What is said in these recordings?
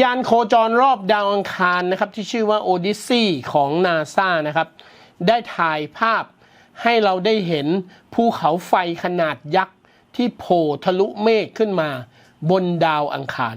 ยานโคจรรอบดาวอังคารนะครับที่ชื่อว่าโอดิซีของนาซานะครับ ได้ถ่ายภาพให้เราได้เห็นภูเขาไฟขนาดยักษ์ที่โผล่ทะลุเมฆขึ้นมาบนดาวอังคาร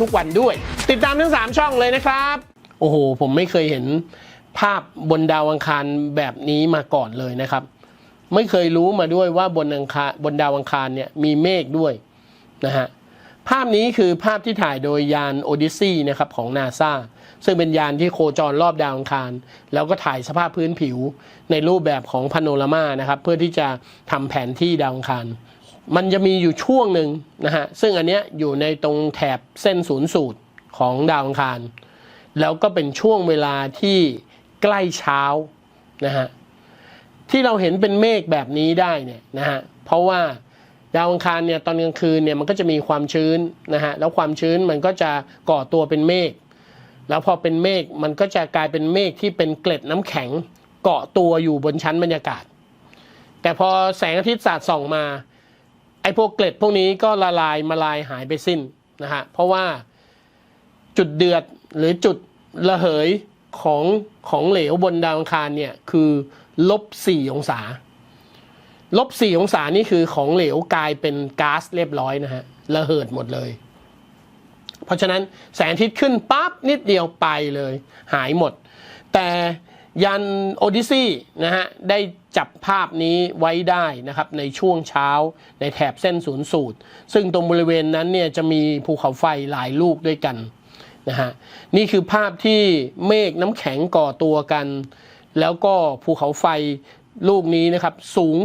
ทุกวันด้วย ติดตามทั้ง 3 ช่องเลยนะครับ โอ้โห ผมไม่เคยเห็นภาพบนดาวอังคารแบบนี้มาก่อนเลยนะครับ ไม่เคยรู้มาด้วยว่าบนอังคารบนดาวอังคารเนี่ยมีเมฆด้วยนะฮะภาพนี้คือภาพที่ถ่ายโดยยานโอดิซีนะครับของนาซาซึ่งเป็นยานที่โคจรรอบดาวอังคาร แล้วก็ถ่ายสภาพพื้นผิวในรูปแบบของพาโนรามานะครับ เพื่อที่จะทำแผนที่ดาวอังคาร มันจะมีอยู่ช่วงหนึ่งนะฮะซึ่งอันเนี้ยอยู่ในตรงแถบเส้นศูนย์สูตรของดาวอังคาร แล้วก็เป็นช่วงเวลาที่ใกล้เช้านะฮะที่เราเห็นเป็นเมฆแบบนี้ได้เนี่ยนะฮะเพราะว่าดาวอังคารเนี่ยตอนกลางคืนเนี่ยมันก็จะมีความชื้นนะฮะแล้วความชื้นมันก็จะก่อตัวเป็นเมฆแล้วพอเป็นเมฆมันก็จะกลายเป็นเมฆที่เป็นเกล็ดน้ำแข็งเกาะตัวอยู่บนชั้นบรรยากาศ แต่พอแสงอาทิตย์สาดส่องมา ไอ้พวกเกล็ดพวกนี้ก็ละลายมาลายหายไปสิ้นนะฮะเพราะว่าจุดเดือดหรือจุดระเหยของของเหลวบนดาวอังคารเนี่ยคือลบสี่องศาลบสี่องศานี่คือของเหลวกลายเป็นก๊าซเรียบร้อยนะฮะระเหิดหมดเลย เพราะฉะนั้นแสงอาทิตย์ขึ้นปั๊บนิดเดียวไปเลย หายหมด แต่ ยันโอดิซีนะฮะได้จับภาพนี้ไว้ได้นะครับในช่วงเช้าในแถบเส้นศูนย์สูตร ซึ่งตรงบริเวณนั้นเนี่ยจะมีภูเขาไฟหลายลูกด้วยกันนะฮะนี่คือภาพที่เมฆน้ำแข็งก่อตัวกัน แล้วก็ภูเขาไฟลูกนี้นะครับสูง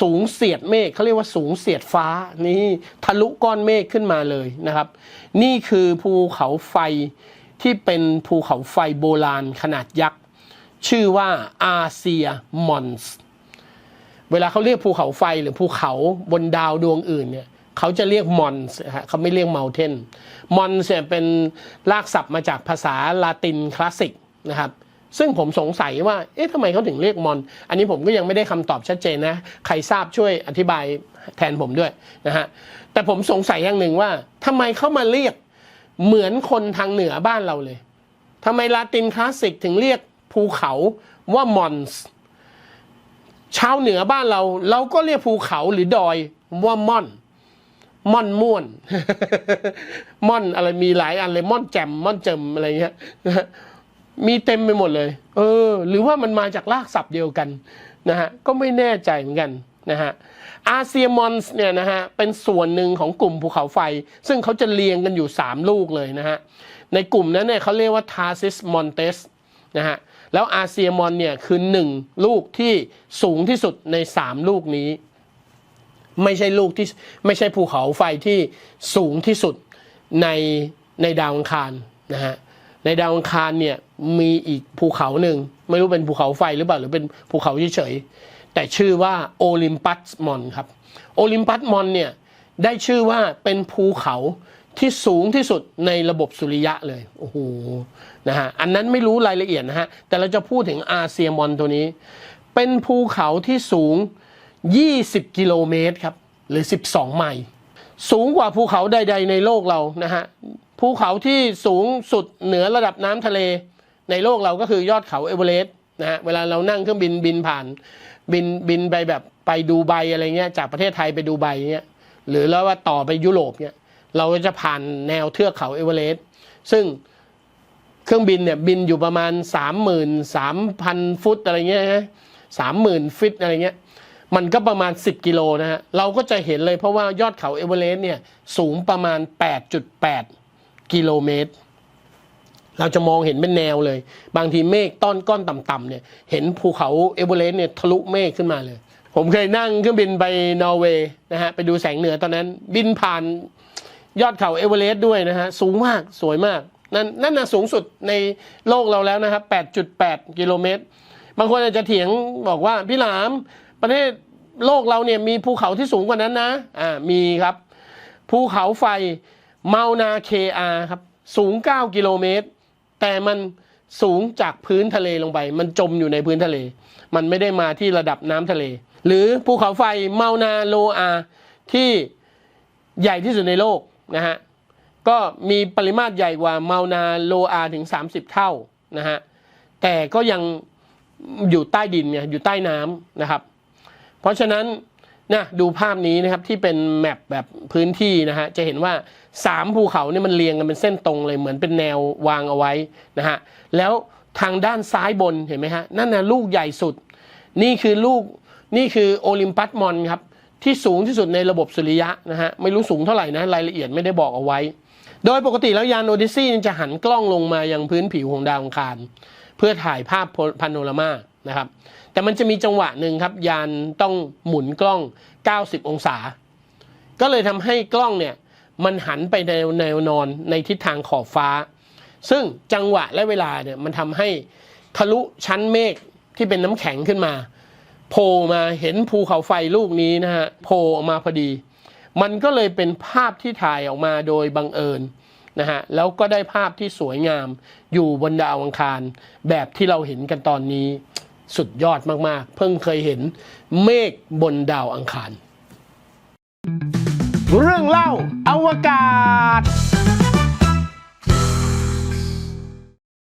สูงเสียดเมฆเขาเรียกว่าสูงเสียดฟ้านี่ทะลุก้อนเมฆขึ้นมาเลยนะครับ นี่คือภูเขาไฟที่เป็นภูเขาไฟโบราณขนาดยักษ์ ชื่อว่าอาเซียมอนส์เวลาเขาเรียกภูเขาไฟหรือภูเขาบนดาวดวงอื่นเนี่ยเขาจะเรียกมอนส์ฮะเขาไม่เรียกเมลเทนมอนส์เนี่ยเป็นรากศัพท์มาจากภาษาลาตินคลาสสิกนะครับซึ่งผมสงสัยว่า เอ๊ะทำไมเขาถึงเรียกมอน อันนี้ผมก็ยังไม่ได้คำตอบชัดเจนนะ ใครทราบช่วยอธิบายแทนผมด้วยนะฮะ แต่ผมสงสัยอย่างหนึ่งว่าทำไมเขามาเรียกเหมือนคนทางเหนือบ้านเราเลยทำไมลาตินคลาสสิกถึงเรียก ภูเขาว่ามอนส์ชาวเหนือบ้านเรา เราก็เรียกภูเขาหรือดอยว่าม่อน ม่อนม่วน ม่อนอะไรมีหลายอันเลย ม่อนแจมม่อนเจมอะไรเงี้ยมีเต็มไปหมดเลย เออ หรือว่ามันมาจากรากศัพท์เดียวกันนะฮะก็ไม่แน่ใจเหมือนกันนะฮะอาเซียมอนส์เนี่ยนะฮะเป็นส่วนหนึ่งของกลุ่มภูเขาไฟ ซึ่งเขาจะเรียงกันอยู่ 3 ลูกเลยนะฮะในกลุ่มนั้นเนี่ยเขาเรียกว่าทาซิสมอนเตสนะฮะ แล้วอาเซียมอนเนี่ยคือหนึ่งลูกที่สูงที่สุดใน3ลูกนี้ ไม่ใช่ลูกที่ไม่ใช่ภูเขาไฟที่สูงที่สุดในในดาวอังคารนะฮะในดาวอังคารเนี่ยมีอีกภูเขาหนึ่งไม่รู้เป็นภูเขาไฟหรือเปล่าหรือเป็นภูเขาเฉยๆแต่ชื่อว่าโอลิมปัสมอนครับโอลิมปัสมอนเนี่ยได้ชื่อว่าเป็นภูเขาที่สูงที่สุดในระบบสุริยะเลยโอ้โห นะฮะอันนั้นไม่รู้รายละเอียดนะฮะแต่เราจะพูดถึงอาเซียมอนตัวนี้ เป็นภูเขาที่สูง 20 กิโลเมตรครับหรือ 12 ไมล์สูงกว่าภูเขาใด ๆ ในโลกเรานะฮะภูเขาที่สูงสุดเหนือระดับน้ำทะเลในโลกเราก็คือยอดเขาเอเวอเรสต์นะฮะเวลาเรานั่งเครื่องบินบินผ่าน บินบินไปแบบไปดูไบอะไรเงี้ยจากประเทศไทยไปดูไบเงี้ยหรือแล้วว่าต่อไปยุโรปเนี่ยเราจะผ่านแนวเทือกเขาเอเวอเรสต์ซึ่ง เครื่องบินเนี่ยบินอยู่ประมาณสามหมื่นสามพันฟุตอะไรเงี้ยนะสามหมื่นฟิตอะไรเงี้ยมันก็ประมาณ 10 กิโลนะฮะเราก็จะเห็นเลยเพราะว่ายอดเขาเอเวอเรสต์เนี่ยสูงประมาณ 8.8 กิโลเมตร เราจะมองเห็นเป็นแนวเลย บางทีเมฆต้อนก้อนต่ำๆเนี่ยเห็นภูเขาเอเวอเรสต์เนี่ยทะลุเมฆขึ้นมาเลย ผมเคยนั่งเครื่องบินไปนอร์เวย์นะฮะไปดูแสงเหนือตอนนั้นบินผ่านยอดเขาเอเวอเรสต์ด้วยนะฮะสูงมากสวยมาก นั่นนั่นนะสูงสุดในโลกเราแล้วนะครับ 8.8 กิโลเมตร บางคนอาจจะเถียงบอกว่าพี่หลามประเทศโลกเราเนี่ยมีภูเขาที่สูงกว่านั้นนะ อ่า มีครับ ภูเขาไฟเมานาเคอาครับ สูง 9 กิโลเมตร แต่มันสูงจากพื้นทะเลลงไป มันจมอยู่ในพื้นทะเล มันไม่ได้มาที่ระดับน้ำทะเล หรือภูเขาไฟเมานาโลอาที่ใหญ่ที่สุดในโลกนะฮะ ก็มีปริมาตรใหญ่กว่าเมานาโลอาถึง 30 เท่านะฮะแต่ก็ยังอยู่ใต้ดินไงอยู่ใต้น้ำนะครับ เพราะฉะนั้นนะดูภาพนี้นะครับที่เป็นแมปแบบพื้นที่นะฮะจะเห็นว่าสามภูเขาเนี่ยมันเรียงกันเป็นเส้นตรงเลยเหมือนเป็นแนววางเอาไว้นะฮะแล้วทางด้านซ้ายบนเห็นไหมฮะนั่นนะลูกใหญ่สุด นี่คือลูกนี่คือโอลิมปัสมอนครับ ที่สูงที่สุดในระบบสุริยะนะฮะไม่รู้สูงเท่าไหร่นะรายละเอียดไม่ได้บอกเอาไว้ โดยปกติแล้วยานโอดิซีจะหันกล้องลงมายังพื้นผิวของดาวอังคาร เพื่อถ่ายภาพพาโนรามานะครับแต่มันจะมีจังหวะหนึ่งครับ ยานต้องหมุนกล้อง 90 องศา ก็เลยทำให้กล้องเนี่ยมันหันไปในแนวนอนในทิศทางขอบฟ้า ซึ่งจังหวะและเวลาเนี่ยมันทำให้ทะลุชั้นเมฆที่เป็นน้ำแข็งขึ้นมา โผล่มาเห็นภูเขาไฟลูกนี้นะฮะโผล่ออกมาพอดี มันก็เลยเป็นภาพที่ถ่ายออกมาโดยบังเอิญนะฮะแล้วก็ได้ภาพที่สวยงามอยู่บนดาวอังคาร แบบที่เราเห็นกันตอนนี้สุดยอดมาก ๆ เพิ่งเคยเห็นเมฆบนดาวอังคาร เรื่องเล่าอวกาศ